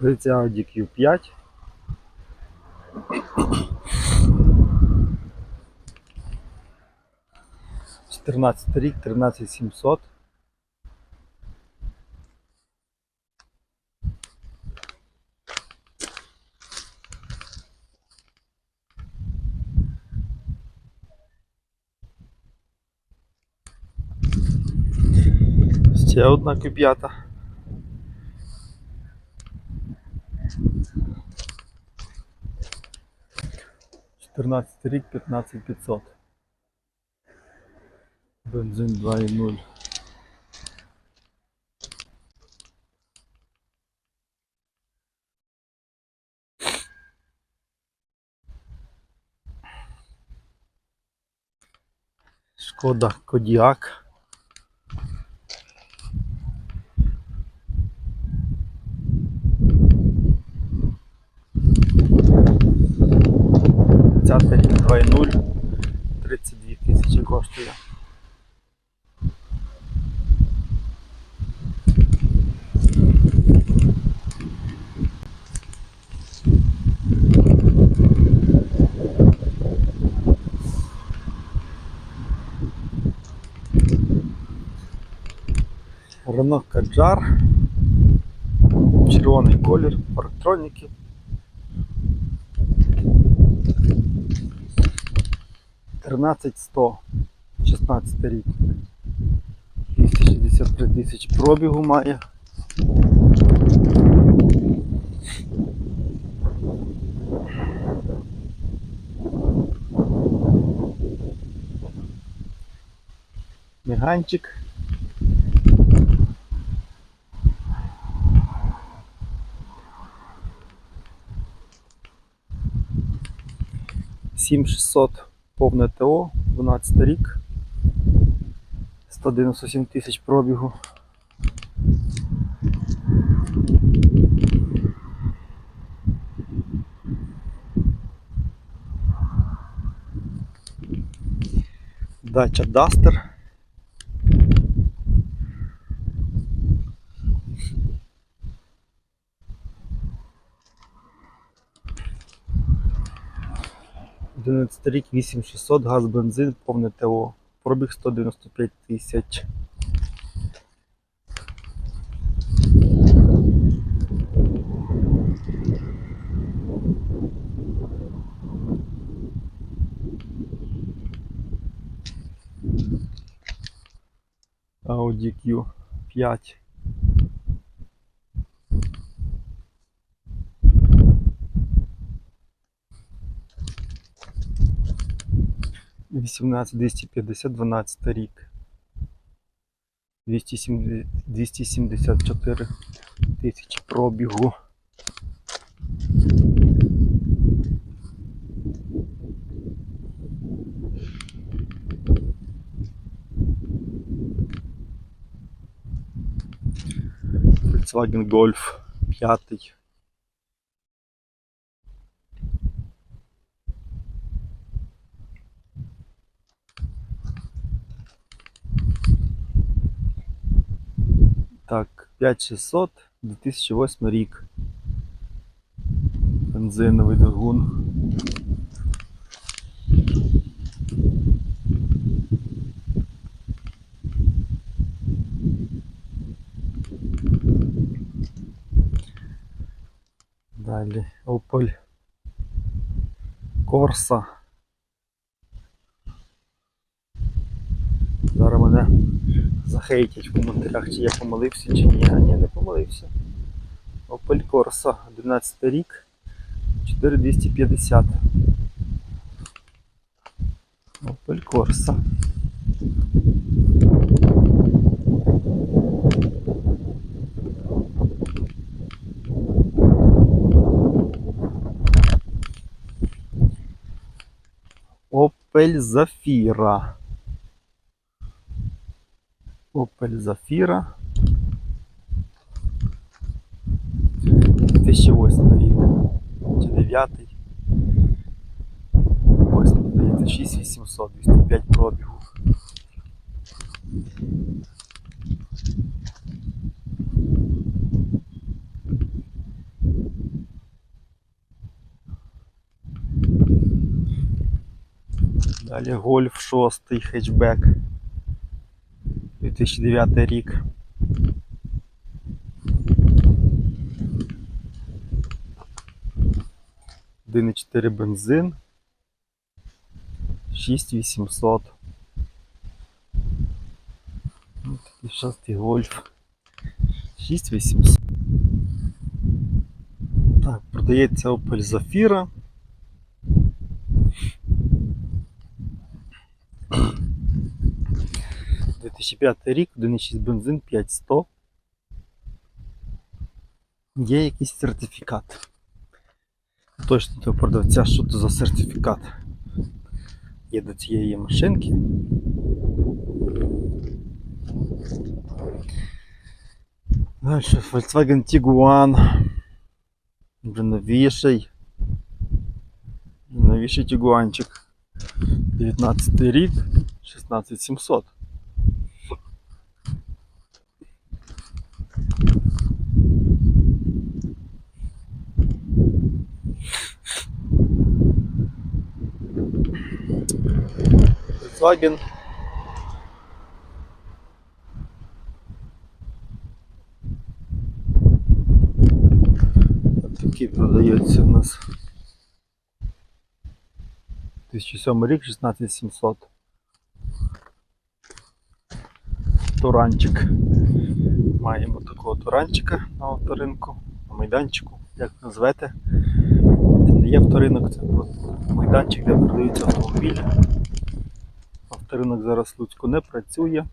Це Audi Q5. Тринадцятий рік, 13700. Ще одна кип'ята. 14 рік, 15500. Бензин 2.0. Шкода Кодіак. 2.0. 32 тисячі коштує. Рено Каджар. Червоний колір, парктроніки. Тринадцять сто, 16 рік. 263 тисячі пробігу має. Міганчик. Сім 600 повне ТО, 12 рік, 197 тисяч пробігу. Дача Дастер. 11 рік 8600, газ, бензин, повне ТО. Пробіг 195 тисяч. Audi Q5 Вісімнадцять двісті п'ятдесят, дванадцятий рік. 270 274 тисячі пробігу. Volkswagen Golf 5. Так, 5600, 2008 рік. Бензиновий двигун. Далі Opel Corsa. Зараз мене захейтять в коментарях, чи я помилився, чи ні. А ні, не помилився. Opel Corsa, 11 рік, 4250. Opel Corsa. Opel Zafira. Opel Zafira 2008 рік чи 9 Ось здається 6800, 205 пробігу. Далі Golf 6 хетчбек. 2009 рік. Один і 4 бензин. 6800. Ось такий шостий гольф. 6800. Так, продається Opel Zafira. – 2005 рік, 1,6 бензин, 5100. Є якийсь сертифікат. Точно того продавця, що це за сертифікат. Є до цієї машинки. Дальше Volkswagen Tiguan. Вже новіший. Новіший Тігуанчик. 19 рік, 16700. Volkswagen. От Такий продається у нас. 2007 рік, 16700. Туранчик. Маємо такого туранчика на авторинку, на майданчику, як назвете. Це не є авторинок, це просто майданчик, де продаються автомобілі. Авторинок зараз в Луцьку не працює.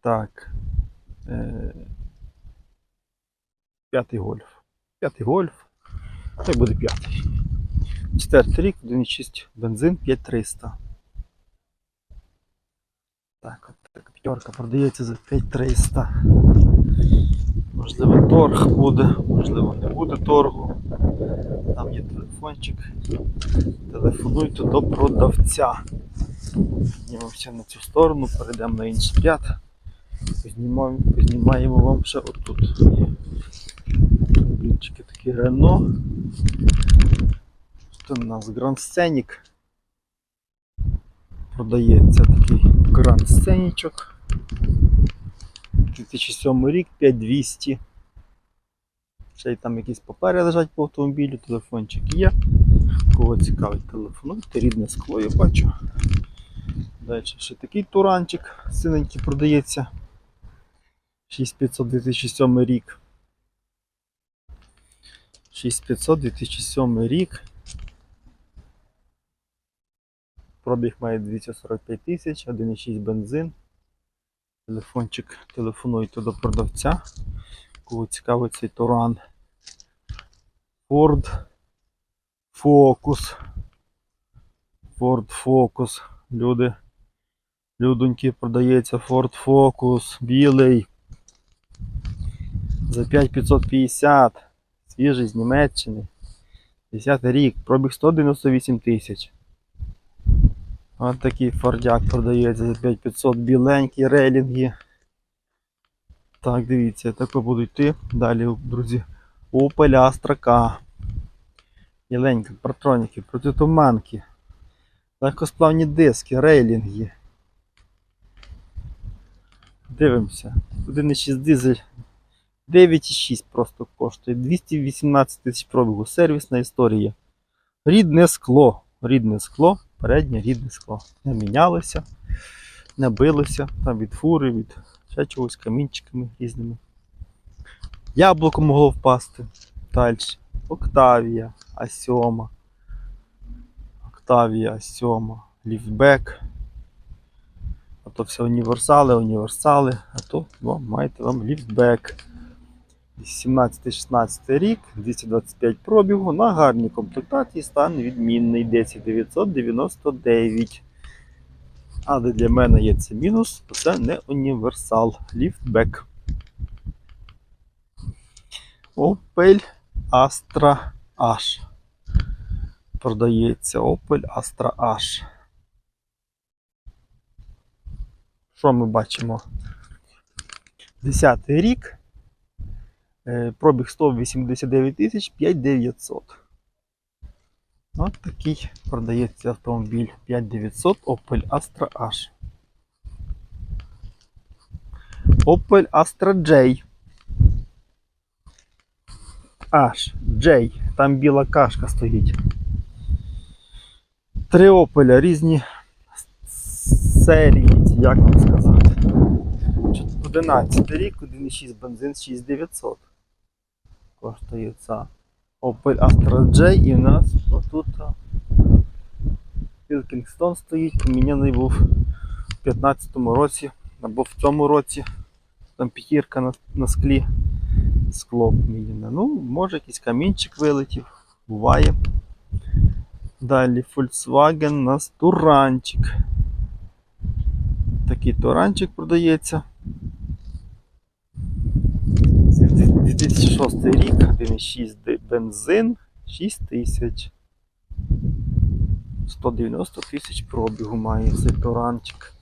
Так. Е, П'ятий гольф. П'ятий гольф. Це буде п'ятий. Четвертий рік, 1,6 бензин 5300. Так, от так, п'ятерка продається за 5300. Можливо, торг буде, можливо, не буде торгу. Там є телефончик. Телефонуйте до продавця. Піднімемося на цю сторону, перейдемо на інший ряд. Познімаємо, познімаємо вам ще отут. Є Автомобільчики такі Рено. Тут у нас Grand Scenic. Продається такий Grand Scenic. 2007 рік, 5200. Ще й там якісь папери лежать по автомобілю, телефончик є. Кого цікавить, телефонуйте, рідне скло, я бачу. Далі ще такий туранчик синенький продається. 6500 2007 рік. 6500 2007 рік. Пробіг має 245 тисяч, 1,6 бензин. Телефончик телефонуйте до продавця. Кого цікавить цей Туран. Ford Focus. Ford Focus. Люди. Людоньки продається Ford Focus. Білий. За 5550. Свіжий з Німеччини. 10 рік. Пробіг 198 тисяч. Ось такий фордяк продається за 5500 біленькі рейлінги. Так, дивіться, тако буду йти. Далі, друзі. Astra K. Єленька, партроніки, протитуманки. Легкосплавні диски, рейлінги. Дивимося. 1,6 дизель 9,6 просто коштує. 218 тисяч пробігу. Сервісна історія. Рідне скло. Рідне скло, переднє рідне скло. Не мінялося, не билося там від фури, від ще чогось камінчиками різними. Яблуко могло впасти. Далі. Октавія, А7. Октавія, А7, ліфтбек. А то все універсали, універсали, а то вам маєте вам ліфтбек. 17-16 рік, 225 пробігу на гарній комплектації, стан відмінний 10999. Але для мене є це мінус, то це не універсал. Ліфтбек. Opel Astra H. Продається Opel Astra H. Що ми бачимо? 10 рік. Е, Пробіг 189 тисяч 5900. От такий продається автомобіль 5900 Opel Astra H. Opel Astra J. H. J. Там біла кашка стоїть. Три Opel різні серії, як вам сказати. 11 рік, 1,6 бензин 6900. Коштує ця Opel Astra J і в нас отут Pilkingstone стоїть, поміняний був в 15-му році або в цьому році. Там п'ятірка на, на склі. Скло поміняне. Ну, може якийсь камінчик вилетів, буває. Далі Volkswagen у нас туранчик. Такий туранчик продається. Це 2006 рік, 1,6 бензин, 6 тисяч. 190 тисяч пробігу має цей туранчик.